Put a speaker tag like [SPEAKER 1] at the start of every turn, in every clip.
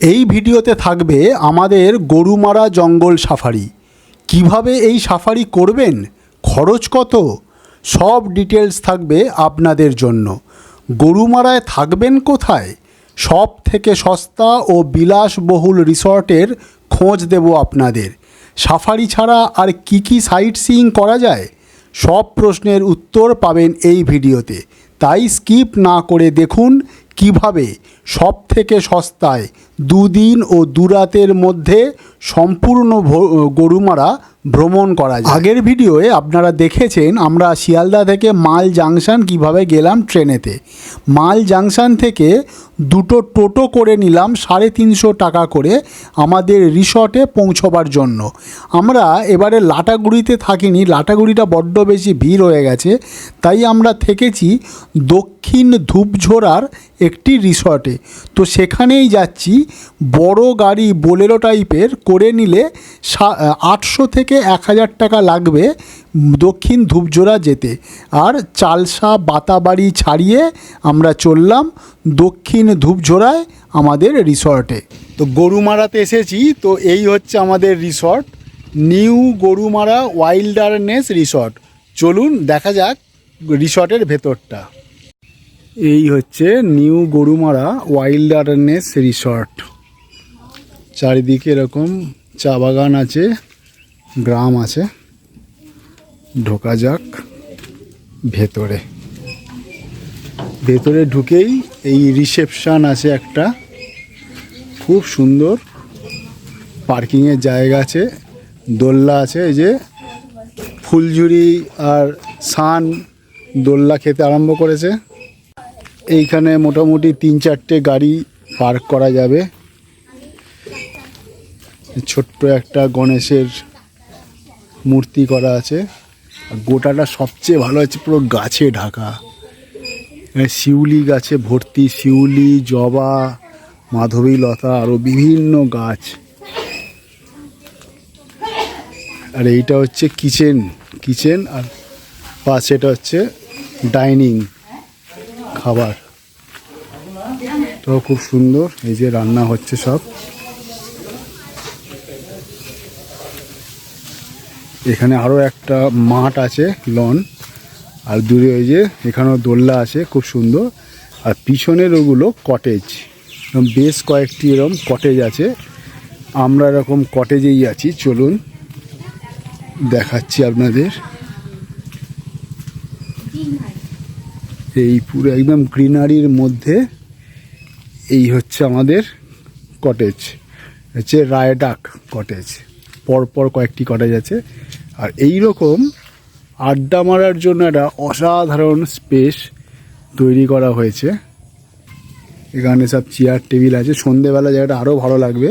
[SPEAKER 1] এই ভিডিওতে থাকবে আমাদের গরুমারা জঙ্গল সাফারি। কীভাবে এই সাফারি করবেন? খরচ কত? সব ডিটেলস থাকবে আপনাদের জন্য। গরুমারায় থাকবেন কোথায়? সব থেকে সস্তা ও বিলাসবহুল রিসর্টের খোঁজ দেব আপনাদের। সাফারি ছাড়া আর কি কি সাইট সিইং করা যায়? সব প্রশ্নের উত্তর পাবেন এই ভিডিওতে। তাই স্কিপ না করে দেখুন কীভাবে সব থেকে সস্তায় দুদিন ও দুরাতের মধ্যে সম্পূর্ণ গরুমারা ভ্রমণ করা যায়। আগের ভিডিওয়ে আপনারা দেখেছেন আমরা শিয়ালদা থেকে মাল জাংশন কীভাবে গেলাম ট্রেনেতে। মাল জাংশন থেকে দুটো টোটো করে নিলাম সাড়ে তিনশো টাকা করে আমাদের রিসর্টে পৌঁছবার জন্য। আমরা এবারে লাটাগুড়িতে থাকিনি, লাটাগুড়িটা বড্ড বেশি ভিড় হয়ে গেছে, তাই আমরা থেকেছি দক্ষিণ ধূপঝোড়ার একটি রিসর্টে। তো সেখানেই যাচ্ছি, বড় গাড়ি বোলেরো টাইপের করে নিলে আটশো থেকে এক হাজার টাকা লাগবে দক্ষিণ ধূপঝোড়া যেতে। আর চালসা বাতাবাড়ি ছাড়িয়ে আমরা চললাম দক্ষিণ ধূপঝোড়ায় আমাদের রিসর্টে। তো গরুমারাতে এসেছি, তো এই হচ্ছে আমাদের resort, new Gorumara wilderness resort. চলুন দেখা যাক রিসর্টের ভেতরটা। এই হচ্ছে নিউ গরুমারা ওয়াইল্ডারনেস রিসর্ট। চারিদিকে এরকম চা বাগান আছে। গ্রাম আছে। ঢোকা যাক ভেতরে। ভেতরে ঢুকেই এই রিসেপশান আছে একটা। খুব সুন্দর। পার্কিংয়ের জায়গা আছে। দোল্লা আছে, এই যে ফুলঝুরি আর সান দোল্লা খেতে আরম্ভ করেছে। এইখানে মোটামুটি তিন চারটে গাড়ি পার্ক করা যাবে। ছোট্ট একটা গণেশের মূর্তি করা আছে। আর গোটাটা সবচেয়ে ভালো হচ্ছে পুরো গাছে ঢাকা। শিউলি গাছে ভর্তি, শিউলি, জবা, মাধবী, লতা আরও বিভিন্ন গাছ। আর এইটা হচ্ছে কিচেন কিচেন আর পাশে এটা হচ্ছে ডাইনিং, খাবার। তো খুব সুন্দর, এই যে রান্না হচ্ছে সব। এখানে আরও একটা মাঠ আছে, লন। আর দূরে ওই যে এখানেও দোল্লা আছে, খুব সুন্দর। আর পিছনের ওগুলো কটেজ এরকম বেশ কয়েকটি এরকম কটেজ আছে। আমরা এরকম কটেজেই আছি, চলুন দেখাচ্ছি আপনাদের। এই পুরো একদম গ্রিনারির মধ্যে এই হচ্ছে আমাদের কটেজ হচ্ছে রায়ডাক কটেজ পরপর কয়েকটি কটেজ আছে। আর এই রকম আড্ডা মারার জন্য একটা অসাধারণ স্পেস তৈরি করা হয়েছে। এখানে সব চেয়ার টেবিল আছে। সন্ধেবেলা জায়গাটা আরও ভালো লাগবে।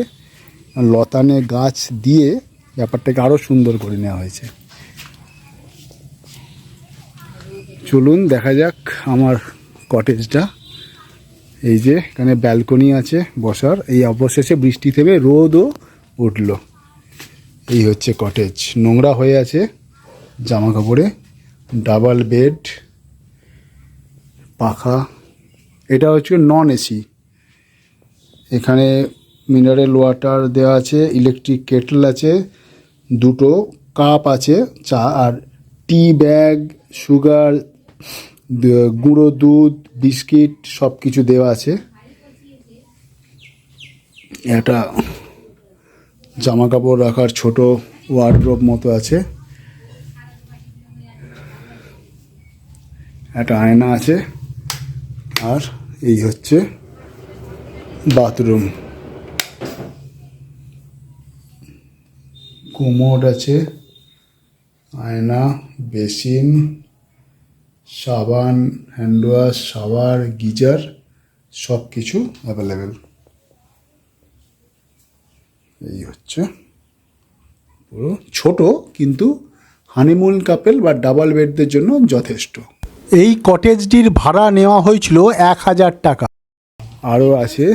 [SPEAKER 1] লতানে গাছ দিয়ে ব্যাপারটাকে আরও সুন্দর করে নেওয়া হয়েছে। চলুন দেখা যাক আমার কটেজটা এই যে এখানে ব্যালকনি আছে বসার। এই অবশেষে বৃষ্টি থেমে রোদও উঠল। এই হচ্ছে কটেজ নোংরা হয়ে আছে জামা কাপড়ে ডাবল বেড পাখা। এটা হচ্ছে নন এসি এখানে মিনারেল ওয়াটার দেওয়া আছে ইলেকট্রিক কেটল আছে, দুটো কাপ আছে, চা আর টি ব্যাগ সুগার গুঁড়ো দুধ বিস্কিট সব কিছু দেওয়া আছে। এটা জামা কাপড় রাখার ছোট ওয়ার্ড্রোব মতো আছে। একটা আয়না আছে। আর এই হচ্ছে বাথরুম কোমোড আছে, আয়না, বেসিন, সাবান হ্যান্ড ওয়াশ শাওয়ার গিজার সব কিছু অ্যাভেলেবেল এই হচ্ছে। পুরো ছোট, কিন্তু হানিমুন কাপেল বা ডাবল বেডদের জন্য যথেষ্ট। এই কটেজটির ভাড়া নেওয়া হয়েছিল এক হাজার টাকা। আরও আছে।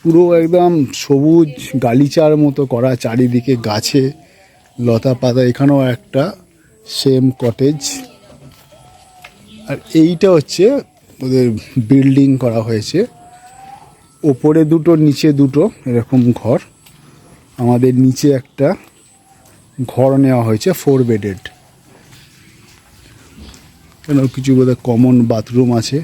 [SPEAKER 1] পুরো একদম সবুজ গালিচার মতো করা চারিদিকে গাছে, লতা পাতা, এখানেও একটা সেম কটেজ আর এইটা হচ্ছে ওদের বিল্ডিং করা হয়েছে। ওপরে দুটো, নিচে দুটো, এরকম ঘর। আমাদের নিচে একটা ঘর নেওয়া হয়েছে ফোর বেডেড কেন কিছু বোধহয় কমন বাথরুম আছে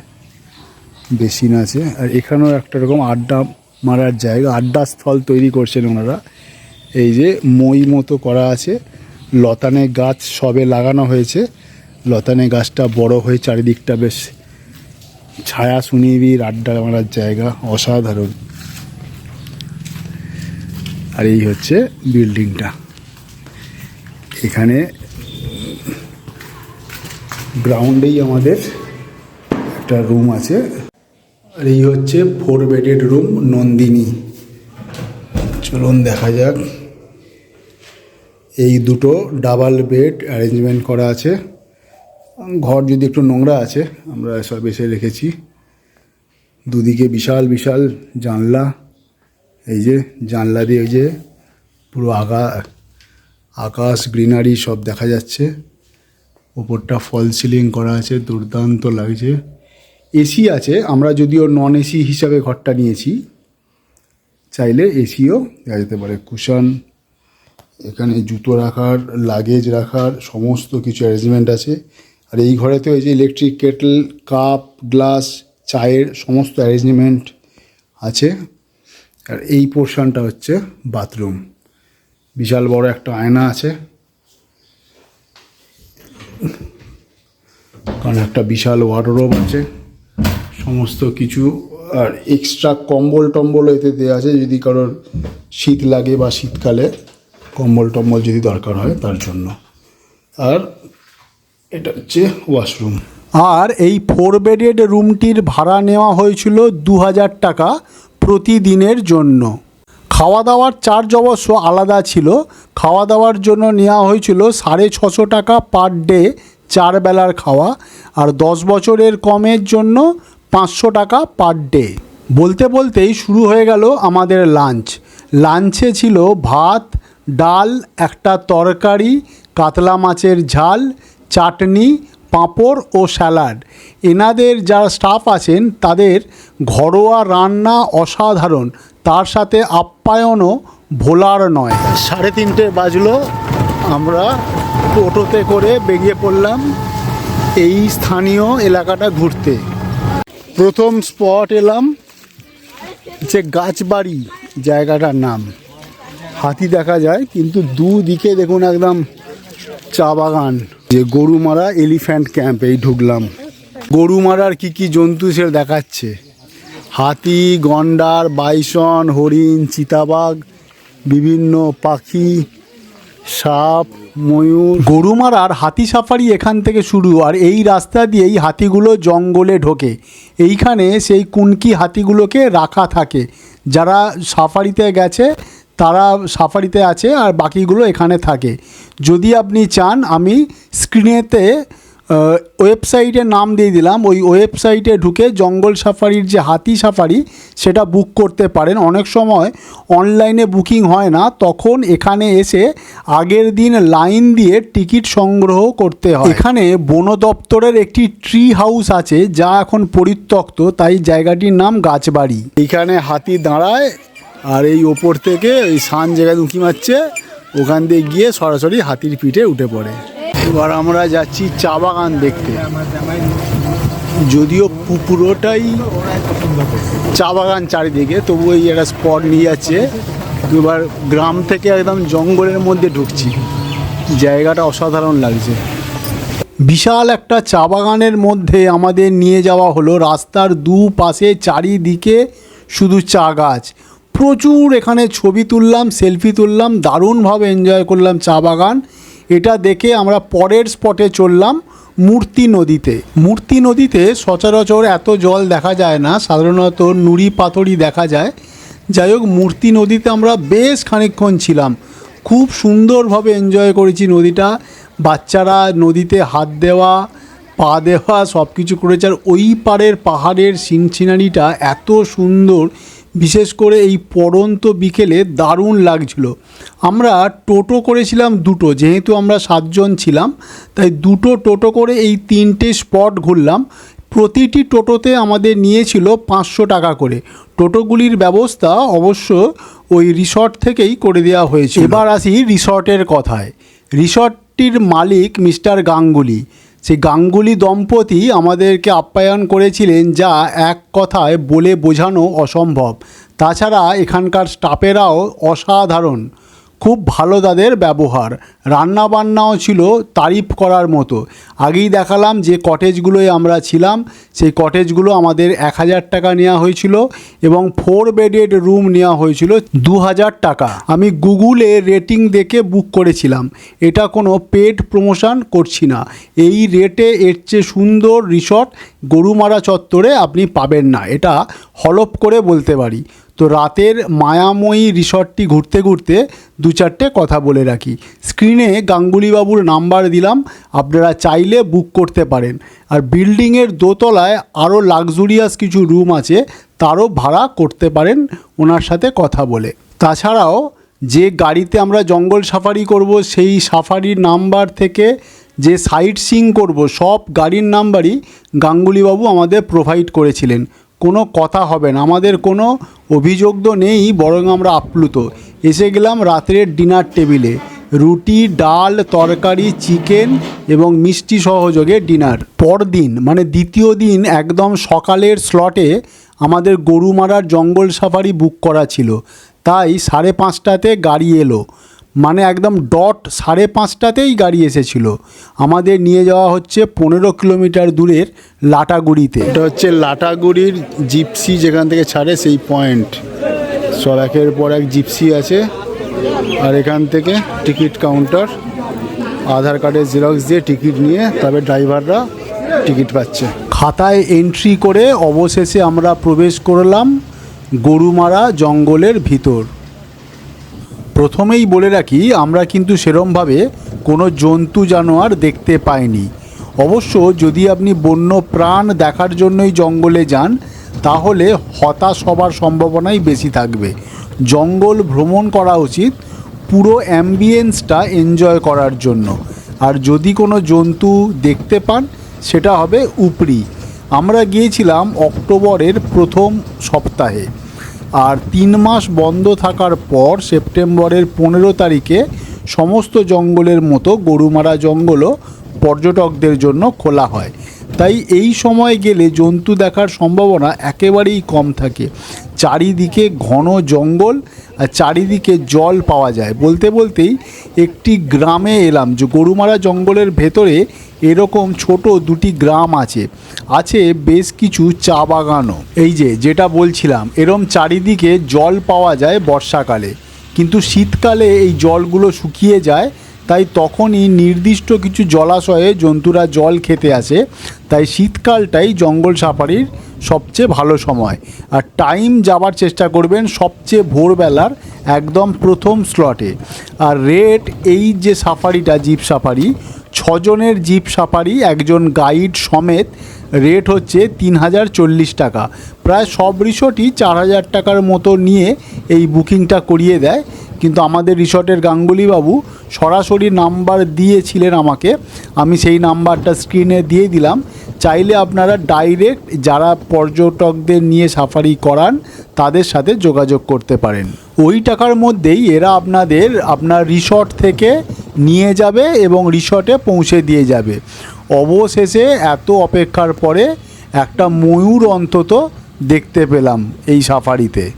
[SPEAKER 1] বেসিন আছে, আর এখানেও একটা রকম আড্ডা মারার জায়গা, আড্ডা স্থল তৈরি করছেন ওনারা। এই যে মই মতো করা আছে, লতানে গাছ সবে লাগানো হয়েছে, লতানে গাছটা বড় হয়ে চারিদিকটা বেশ ছায়া সুনিবিড় আড্ডা মারার জায়গা অসাধারণ। আর এই হচ্ছে বিল্ডিংটা। এখানে গ্রাউন্ডেই আমাদের একটা রুম আছে। আর এই হচ্ছে ফোর বেডেড রুম নন্দিনী। চলুন দেখা যাক। এই দুটো ডাবল বেড অ্যারেঞ্জমেন্ট করা আছে। ঘর যদি একটু নোংরা আছে, আমরা সব এসে রেখেছি। দুদিকে বিশাল বিশাল জানলা। এই যে জানলা দিয়ে এই যে পুরো আগা, আকাশ, গ্রিনারি সব দেখা যাচ্ছে। ওপরটা ফল সিলিং করা আছে, দুর্দান্ত লাগছে। এসি আছে, আমরা যদিও নন এসি হিসাবে ঘরটা নিয়েছি। চাইলে এসিও দেওয়া যেতে পারে। কুশন, এখানে জুতো রাখার, লাগেজ রাখার, সমস্ত কিছু অ্যারেঞ্জমেন্ট আছে। আর এই ঘরে তো এই যে ইলেকট্রিক কেটল কাপ গ্লাস চায়ের সমস্ত অ্যারেঞ্জমেন্ট আছে। আর এই পোর্শনটা হচ্ছে বাথরুম বিশাল বড় একটা আয়না আছে। কারণ একটা বিশাল ওয়ার্ডরোব আছে। সমস্ত কিছু। আর এক্সট্রা কম্বল টম্বল এতে দেওয়া আছে। যদি কারোর শীত লাগে বা শীতকালে কম্বল টম্বল যদি দরকার হয় তার জন্য। আর এটা হচ্ছে ওয়াশরুম আর এই ফোর বেডেড রুমটির ভাড়া নেওয়া হয়েছিল দু হাজার টাকা প্রতিদিনের জন্য। খাওয়া দাওয়ার চার্জ অবশ্য আলাদা ছিল। খাওয়া দাওয়ার জন্য নেওয়া হয়েছিল সাড়ে ছশো টাকা পার ডে চার বেলার খাওয়া আর দশ বছরের কমের জন্য পাঁচশো টাকা পার ডে বলতে বলতেই শুরু হয়ে গেল আমাদের লাঞ্চ লাঞ্চে ছিল ভাত, ডাল, একটা তরকারি, কাতলা মাছের ঝাল চাটনি, পাঁপড় ও স্যালাড। এনাদের যারা স্টাফ আছেন, তাদের ঘরোয়া রান্না অসাধারণ। তার সাথে আপ্যায়নও ভোলার নয়। সাড়ে তিনটে বাজলো। আমরা টোটোতে করে বেরিয়ে পড়লাম এই স্থানীয় এলাকাটা ঘুরতে। প্রথম স্পট এলাম, যে গাছবাড়ি জায়গাটার নাম। হাতি দেখা যায়, কিন্তু দুদিকে দেখুন একদম চা বাগান। যে গরুমারা এলিফ্যান্ট ক্যাম্প, এই ঢুকলাম। গরুমারার কি কি জন্তু সে দেখাচ্ছে? হাতি, গন্ডার, বাইসন, হরিণ, চিতাবাঘ, বিভিন্ন পাখি, সাপ, ময়ূর। গরুমারার হাতি সাফারি এখান থেকে শুরু, আর এই রাস্তা দিয়েই হাতিগুলো জঙ্গলে ঢোকে। এইখানে সেই কুনকি হাতিগুলোকে রাখা থাকে। যারা সাফারিতে গেছে তারা সাফারিতে আছে আর বাকিগুলো এখানে থাকে। যদি আপনি চান, আমি স্ক্রিনেতে ওয়েবসাইটের নাম দিয়ে দিলাম। ওই ওয়েবসাইটে ঢুকে জঙ্গল সাফারির যে হাতি সাফারি, সেটা বুক করতে পারেন। অনেক সময় অনলাইনে বুকিং হয় না, তখন এখানে এসে আগের দিন লাইন দিয়ে টিকিট সংগ্রহ করতে হয়। এখানে বন দপ্তরের একটি ট্রি হাউস আছে, যা এখন পরিত্যক্ত, তাই জায়গাটির নাম গাছবাড়ি। এখানে হাতি দাঁড়ায় আর এই ওপর থেকে ওই সান জায়গায় উঁকি মারছে, ওখান দিয়ে গিয়ে সরাসরি হাতির পিঠে উঠে পড়ে। এবার আমরা যাচ্ছি চা বাগান দেখতে। যদিও পুরোটাই চা বাগান চারিদিকে, তবু এই একটা স্পট নিয়ে যাচ্ছে। এবার গ্রাম থেকে একদম জঙ্গলের মধ্যে ঢুকছি। জায়গাটা অসাধারণ লাগছে। বিশাল একটা চা বাগানের মধ্যে আমাদের নিয়ে যাওয়া হলো রাস্তার দু পাশে চারিদিকে শুধু চা গাছ। প্রচুর এখানে ছবি তুললাম সেলফি তুললাম, দারুণভাবে এনজয় করলাম চা বাগান। এটা দেখে আমরা পরের স্পটে চললাম মূর্তি নদীতে। মূর্তি নদীতে সচরাচর এত জল দেখা যায় না, সাধারণত নুড়ি পাথরই দেখা যায়। যাই হোক, মূর্তি নদীতে আমরা বেশ খানিকক্ষণ ছিলাম। খুব সুন্দরভাবে এনজয় করেছি নদীটা। বাচ্চারা নদীতে হাত দেওয়া, পা দেওয়া সব কিছু করেছে। আর ওই পাড়ের পাহাড়ের সিন সিনারিটা এত সুন্দর বিশেষ করে এই পড়ন্ত বিকেলে দারুণ লাগছিল। আমরা টোটো করেছিলাম দুটো, যেহেতু আমরা সাতজন ছিলাম, তাই দুটো টোটো করে এই তিনটে স্পট ঘুরলাম। প্রতিটি টোটোতে আমাদের নিয়েছিল পাঁচশো টাকা করে। টোটোগুলির ব্যবস্থা অবশ্য ওই রিসর্ট থেকেই করে দেওয়া হয়েছে এবার আসি রিসর্টের কথায়। রিসর্টটির মালিক মিস্টার গাঙ্গুলি। সেই গাঙ্গুলি দম্পতি আমাদেরকে আপ্যায়ন করেছিলেন যা এক কথায় বলে বোঝানো অসম্ভব। তাছাড়া এখানকার স্টাফেরাও অসাধারণ। খুব ভালো তাদের ব্যবহার। রান্নাবান্নাও ছিল তারিফ করার মতো। আগেই দেখালাম যে কটেজগুলোয় আমরা ছিলাম, সেই কটেজগুলো আমাদের এক হাজার টাকা নেওয়া হয়েছিল এবং ফোর বেডেড রুম নেওয়া হয়েছিল দু হাজার টাকা। আমি গুগলে রেটিং দেখে বুক করেছিলাম। এটা কোনো পেড প্রমোশন করছি না। এই রেটে এর চেয়ে সুন্দর রিসর্ট গরুমারা চত্বরে আপনি পাবেন না। এটা হলপ করে বলতে পারি। তো রাতের মায়াময়ী রিসর্টটি ঘুরতে ঘুরতে দু চারটে কথা বলে রাখি। স্ক্রিনে গাঙ্গুলিবাবুর নাম্বার দিলাম, আপনারা চাইলে বুক করতে পারেন। আর বিল্ডিংয়ের দোতলায় আরও লাক্সুরিয়াস কিছু রুম আছে, তারও ভাড়া করতে পারেন ওনার সাথে কথা বলে। তাছাড়াও যে গাড়িতে আমরা জঙ্গল সাফারি করব, সেই সাফারির নাম্বার থেকে যে সাইট সিং করব, সব গাড়ির নাম্বারই গাঙ্গুলিবাবু আমাদের প্রোভাইড করেছিলেন। কোনো কথা হবে না, আমাদের কোনো অভিযোগ তো নেই, বরং আমরা আপ্লুত। এসে গেলাম রাত্রের ডিনার টেবিলে রুটি, ডাল, তরকারি, চিকেন এবং মিষ্টি সহযোগে ডিনার। পরদিন মানে দ্বিতীয় দিন একদম সকালের স্লটে আমাদের গরু মারার জঙ্গল সাফারি বুক করা ছিল। তাই সাড়ে পাঁচটাতে গাড়ি এলো। মানে একদম ডট সাড়ে পাঁচটাতেই গাড়ি এসেছিল। আমাদের নিয়ে যাওয়া হচ্ছে পনেরো কিলোমিটার দূরের লাটাগুড়িতে।
[SPEAKER 2] এটা হচ্ছে লাটাগুড়ির জিপসি যেখান থেকে ছাড়ে সেই পয়েন্ট। সব একের পর এক জিপসি আছে। আর এখান থেকে টিকিট কাউন্টার, আধার কার্ডের জেরক্স দিয়ে টিকিট নিয়ে তবে ড্রাইভাররা টিকিট পাচ্ছে।
[SPEAKER 1] খাতায় এন্ট্রি করে অবশেষে আমরা প্রবেশ করলাম গরুমারা জঙ্গলের ভিতর। প্রথমেই বলে রাখি, আমরা কিন্তু সেরমভাবে কোনো জন্তু জানোয়ার দেখতে পাইনি। অবশ্য যদি আপনি বন্য প্রাণ দেখার জন্যই জঙ্গলে যান তাহলে হতাশ হবার সম্ভাবনাই বেশি থাকবে। জঙ্গল ভ্রমণ করা উচিত, পুরো অ্যাম্বিয়েন্সটা এনজয় করার জন্য। আর যদি কোনো জন্তু দেখতে পান, সেটা হবে উপরি। আমরা গিয়েছিলাম অক্টোবরের প্রথম সপ্তাহে। আর তিন মাস বন্ধ থাকার পর সেপ্টেম্বরের পনেরো তারিখে সমস্ত জঙ্গলের মতো গরুমারা জঙ্গলও পর্যটকদের জন্য খোলা হয়। তাই এই সময় গেলে জন্তু দেখার সম্ভাবনা একেবারেই কম থাকে। চারিদিকে ঘন জঙ্গল আর চারিদিকে জল পাওয়া যায়। বলতে বলতেই একটি গ্রামে এলাম যে গরুমারা জঙ্গলের ভেতরে এরকম ছোট দুটি গ্রাম আছে। আছে বেশ কিছু চা বাগানও। এই যে, যেটা বলছিলাম, এরম চারিদিকে জল পাওয়া যায় বর্ষাকালে। কিন্তু শীতকালে এই জলগুলো শুকিয়ে যায় তাই তখনই নির্দিষ্ট কিছু জলাশয়ে জন্তুরা জল খেতে আসে। তাই শীতকালটাই জঙ্গল সাফারির সবচেয়ে ভালো সময়। আর টাইম যাবার চেষ্টা করবেন সবচেয়ে ভোরবেলার একদম প্রথম স্লটে আর রেট এই যে সাফারিটা, জিপ সাফারি ছজনের জিপ সাফারি, একজন গাইড সমেত রেট হচ্ছে তিন হাজার চল্লিশ টাকা। প্রায় সব রিসোর্টই চার হাজার টাকার মতো নিয়ে এই বুকিংটা করিয়ে দেয়। কিন্তু আমাদের রিসর্টের গাঙ্গুলিবাবু সরাসরি নাম্বার দিয়েছিলেন আমাকে। আমি সেই নাম্বারটা স্ক্রিনে দিয়ে দিলাম। চাইলে আপনারা ডাইরেক্ট যারা পর্যটকদের নিয়ে সাফারি করান, তাদের সাথে যোগাযোগ করতে পারেন। ওই টাকার মধ্যেই এরা আপনাদের, আপনার রিসর্ট থেকে নিয়ে যাবে এবং রিসর্টে পৌঁছে দিয়ে যাবে। অবশেষে এত অপেক্ষার পরে একটা ময়ূর অন্তত দেখতে পেলাম এই সাফারিতে।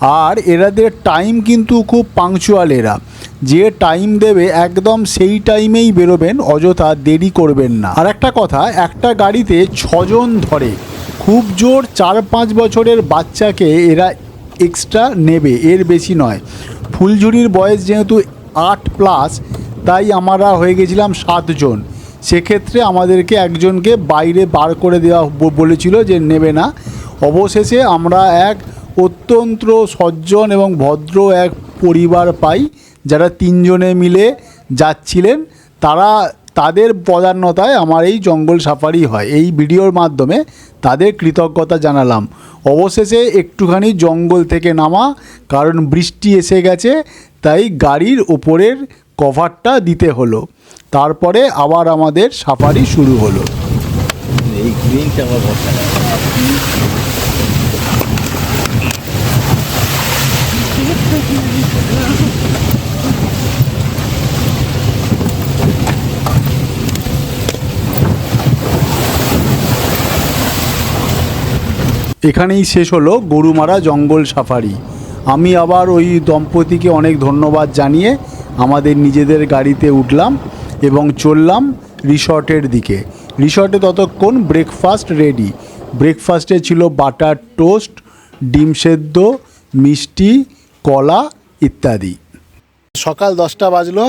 [SPEAKER 1] আর এরাদের টাইম কিন্তু খুব পাংচুয়াল এরা। যে টাইম দেবে একদম সেই টাইমেই বেরোবেন, অযথা দেরি করবেন না। আর একটা কথা, একটা গাড়িতে ছজন ধরে। খুব জোর চার পাঁচ বছরের বাচ্চাকে এরা এক্সট্রা নেবে, এর বেশি নয়। ফুলঝুরির বয়স যেহেতু আট প্লাস তাই আমরা হয়ে গেছিলাম সাতজন। সেক্ষেত্রে আমাদেরকে একজনকে বাইরে বার করে দেওয়া বলেছিল যে নেবে না। অবশেষে আমরা এক অত্যন্ত সজ্জন এবং ভদ্র এক পরিবার পাই, যারা তিনজনে মিলে যাচ্ছিলেন। তারা তাদের পদান্নতায় আমার এই জঙ্গল সাফারি হয়। এই ভিডিওর মাধ্যমে তাদের কৃতজ্ঞতা জানালাম। অবশেষে একটুখানি জঙ্গল থেকে নামা, কারণ বৃষ্টি এসে গেছে, তাই গাড়ির ওপরের কভারটা দিতে হলো। তারপরে আবার আমাদের সাফারি শুরু হলো।
[SPEAKER 3] এই গ্রিনটা আমার
[SPEAKER 1] এখানেই শেষ হলো গরুমারা জঙ্গল সাফারি। আমি আবার ওই দম্পতিকে অনেক ধন্যবাদ জানিয়ে আমাদের নিজেদের গাড়িতে উঠলাম এবং চললাম রিসর্টের দিকে। রিসর্টে ততক্ষণ ব্রেকফাস্ট রেডি ব্রেকফাস্টে ছিল বাটার টোস্ট, ডিম সেদ্ধ, মিষ্টি, কলা ইত্যাদি।
[SPEAKER 2] সকাল দশটা বাজলো,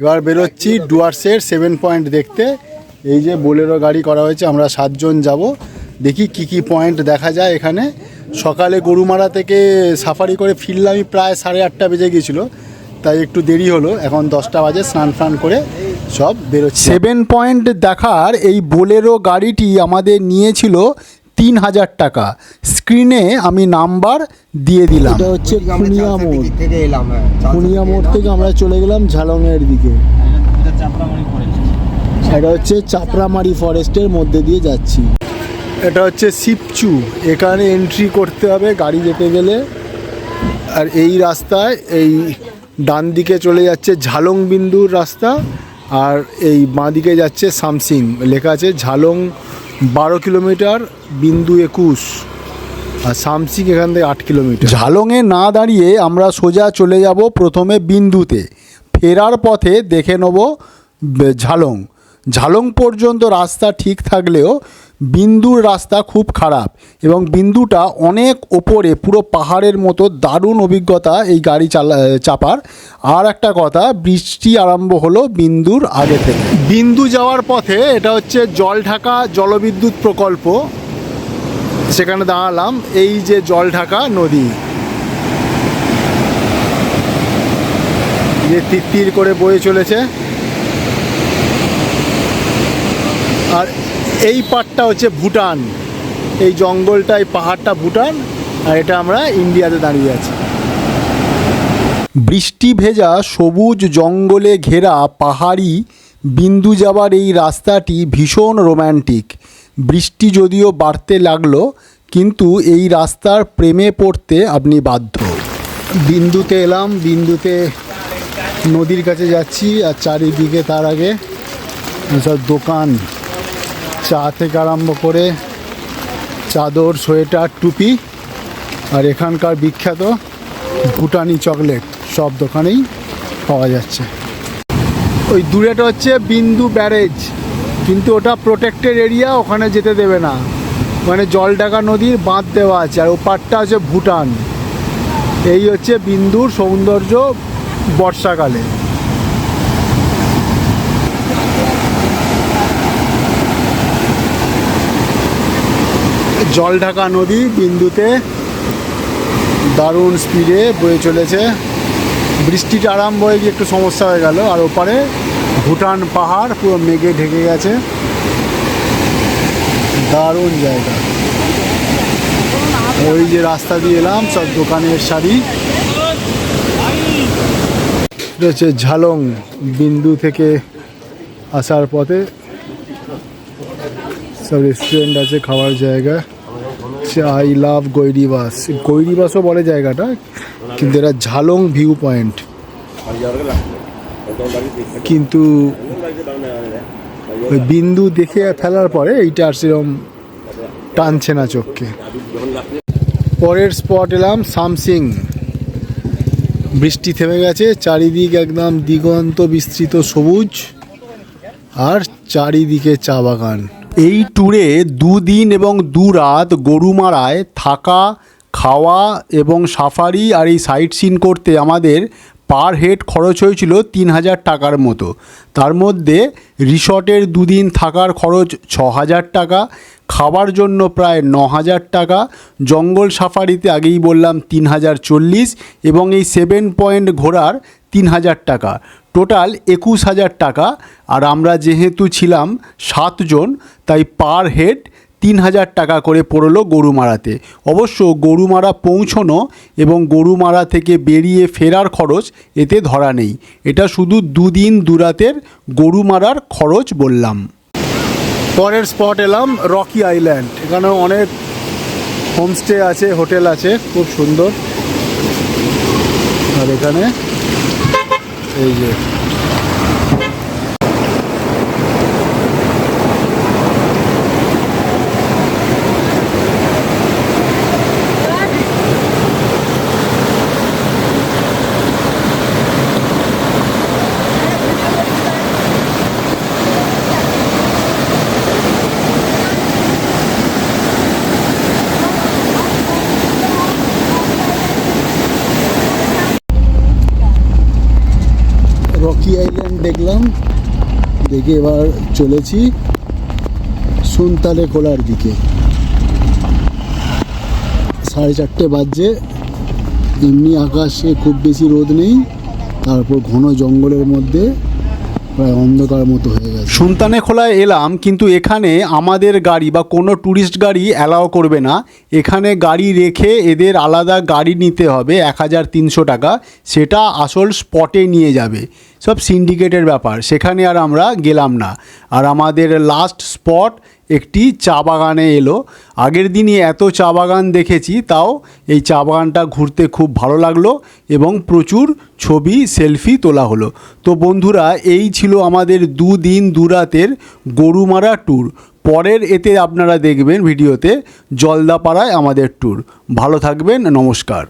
[SPEAKER 2] এবার বেরোচ্ছি ডুয়ার্সের সেভেন পয়েন্ট দেখতে। এই যে বোলেরো গাড়ি করা হয়েছে, আমরা সাতজন যাব। দেখি কি কি পয়েন্ট দেখা যায় এখানে। সকালে গরুমারা থেকে সাফারি করে ফিরলামই প্রায় সাড়ে আটটা বেজে গিয়েছিল। তাই একটু দেরি হলো। এখন দশটা বাজে স্নান ফান করে সব বেরোচ্ছে।
[SPEAKER 1] সেভেন পয়েন্ট দেখার এই বোলেরো গাড়িটি আমাদের নিয়েছিল তিন হাজার টাকা। স্ক্রিনে আমি নাম্বার দিয়ে দিলাম।
[SPEAKER 2] এটা হচ্ছে খুনিয়া মোড়।
[SPEAKER 3] থেকে এলাম হ্যাঁ
[SPEAKER 2] খুনিয়া মোড় থেকে আমরা চলে গেলাম ঝালংয়ের দিকে। এটা হচ্ছে চাপড়ামারি ফরেস্টের মধ্যে দিয়ে যাচ্ছি। এটা হচ্ছে শিবচু। এখানে এন্ট্রি করতে হবে গাড়ি যেতে গেলে। আর এই রাস্তায় এই ডান দিকে চলে যাচ্ছে ঝালং বিন্দুর রাস্তা আর এই বাঁ দিকে যাচ্ছে সামসিং। লেখা আছে ঝালং বারো কিলোমিটার, বিন্দু একুশ। আর সামসিং এখান থেকে আট কিলোমিটার।
[SPEAKER 1] ঝালংয়ে না দাঁড়িয়ে আমরা সোজা চলে যাব প্রথমে বিন্দুতে। ফেরার পথে দেখে নেব ঝালং। ঝালং পর্যন্ত রাস্তা ঠিক থাকলেও বিন্দুর রাস্তা খুব খারাপ এবং বিন্দুটা অনেক ওপরে পুরো পাহাড়ের মতো দারুণ অভিজ্ঞতা এই গাড়ি চালা চাপার। আর একটা কথা, বৃষ্টি আরম্ভ হলো বিন্দুর আগে থেকে।
[SPEAKER 2] বিন্দু যাওয়ার পথে এটা হচ্ছে জলঢাকা জলবিদ্যুৎ প্রকল্প। সেখানে দাঁড়ালাম, এই যে জলঢাকা নদী। যে তিত্তির করে বয়ে চলেছে। আর এই পাটটা হচ্ছে ভুটান। এই জঙ্গলটা এই পাহাড়টা ভুটান, আর এটা আমরা ইন্ডিয়াতে দাঁড়িয়ে আছি।
[SPEAKER 1] বৃষ্টি ভেজা সবুজ জঙ্গলে ঘেরা পাহাড়ি বিন্দু যাবার এই রাস্তাটি ভীষণ রোম্যান্টিক। বৃষ্টি যদিও বাড়তে লাগল, কিন্তু এই রাস্তার প্রেমে পড়তে আপনি বাধ্য।
[SPEAKER 2] বিন্দুতে এলাম, বিন্দুতে নদীর কাছে যাচ্ছি, আর চারিদিকে তার আগে সব দোকান। চা থেকে আরম্ভ করে চাদর, সোয়েটার, টুপি আর এখানকার বিখ্যাত ভুটানি চকলেট সব দোকানেই পাওয়া যাচ্ছে। ওই দূরেটা হচ্ছে বিন্দু ব্যারেজ, কিন্তু ওটা প্রোটেক্টেড এরিয়া ওখানে যেতে দেবে না। মানে জলডাকা নদীর বাঁধ দেওয়া আছে আর ওপারটা হচ্ছে ভুটান। এই হচ্ছে বিন্দুর সৌন্দর্য বর্ষাকালে। জলঢাকা নদী বিন্দুতে দারুণ স্পিডে বয়ে চলেছে। বৃষ্টিটা আরাম হয়ে গিয়ে একটু সমস্যা হয়ে গেল। আর ওপারে ভুটান পাহাড় পুরো মেঘে ঢেকে গেছে। দারুণ জায়গা। ওই যে রাস্তা দিয়ে এলাম, সব দোকানের শাড়ি। হচ্ছে ঝালং বিন্দু থেকে আসার পথে। সব রেস্টুরেন্ট আছে, খাওয়ার জায়গা। I love গৈরিবাস। গৈরিবাসও বলে জায়গাটা, কিন্তু এটা ঝালং ভিউ পয়েন্ট। কিন্তু ওই বিন্দু দেখে ফেলার পরে এইটা আর সেরকম টানছে না চোখকে। পরের স্পট এলাম সামসিং। বৃষ্টি থেমে গেছে, চারিদিক একদম দিগন্ত বিস্তৃত সবুজ, আর চারিদিকে চা বাগান।
[SPEAKER 1] এই ট্যুরে দুদিন এবং দু রাত গরুমারায় থাকা, খাওয়া এবং সাফারি আর এই সাইট সিন করতে আমাদের পার হেড খরচ হয়েছিল তিন হাজার টাকার মতো। তার মধ্যে রিসর্টের দুদিন থাকার খরচ ছ হাজার টাকা, খাবার জন্য প্রায় ন হাজার টাকা, জঙ্গল সাফারিতে আগেই বললাম তিন হাজার চল্লিশ এবং এই সেভেন পয়েন্ট ঘোরার তিন হাজার টাকা। টোটাল একুশ হাজার টাকা, আর আমরা যেহেতু ছিলাম সাতজন, তাই পার হেড তিন হাজার টাকা করে পড়ল গরুমারাতে। অবশ্য গরুমারা পৌঁছনো এবং গরুমারা থেকে বেরিয়ে ফেরার খরচ এতে ধরা নেই। এটা শুধু দুদিন দুরাতের গরুমারার খরচ বললাম।
[SPEAKER 2] পরের স্পট এলাম রকি আইল্যান্ড। এখানে অনেক হোমস্টে আছে, হোটেল আছে, খুব সুন্দর। আর এখানে এই যে রকি আইল্যান্ড দেখলাম, দেখে এবার চলেছি সুনতালে খোলার দিকে। সাড়ে চারটে বাজছে, এমনি আকাশে খুব বেশি রোদ নেই, তারপর ঘন জঙ্গলের মধ্যে প্রায় অন্ধকার মতো হয়ে গেছে।
[SPEAKER 1] সুলতানে খোলায় এলাম, কিন্তু এখানে আমাদের গাড়ি বা কোনো ট্যুরিস্ট গাড়ি অ্যালাও করবে না। এখানে গাড়ি রেখে এদের আলাদা গাড়ি নিতে হবে, এক হাজার তিনশো টাকা। সেটা আসল স্পটে নিয়ে যাবে। সব সিন্ডিকেটের ব্যাপার, সেখানে আর আমরা গেলাম না। আর আমাদের লাস্ট স্পট একটি চা বাগানে এলো। আগের দিনই এত চা বাগান দেখেছি, তাও এই চা বাগানটা ঘুরতে খুব ভালো লাগল এবং প্রচুর ছবি, সেলফি তোলা হলো। তো বন্ধুরা, এই ছিল আমাদের দুদিন দুরাতের গরুমারা ট্যুর। পরের এতে আপনারা দেখবেন ভিডিওতে জলদাপাড়ায় আমাদের ট্যুর। ভালো থাকবেন, নমস্কার।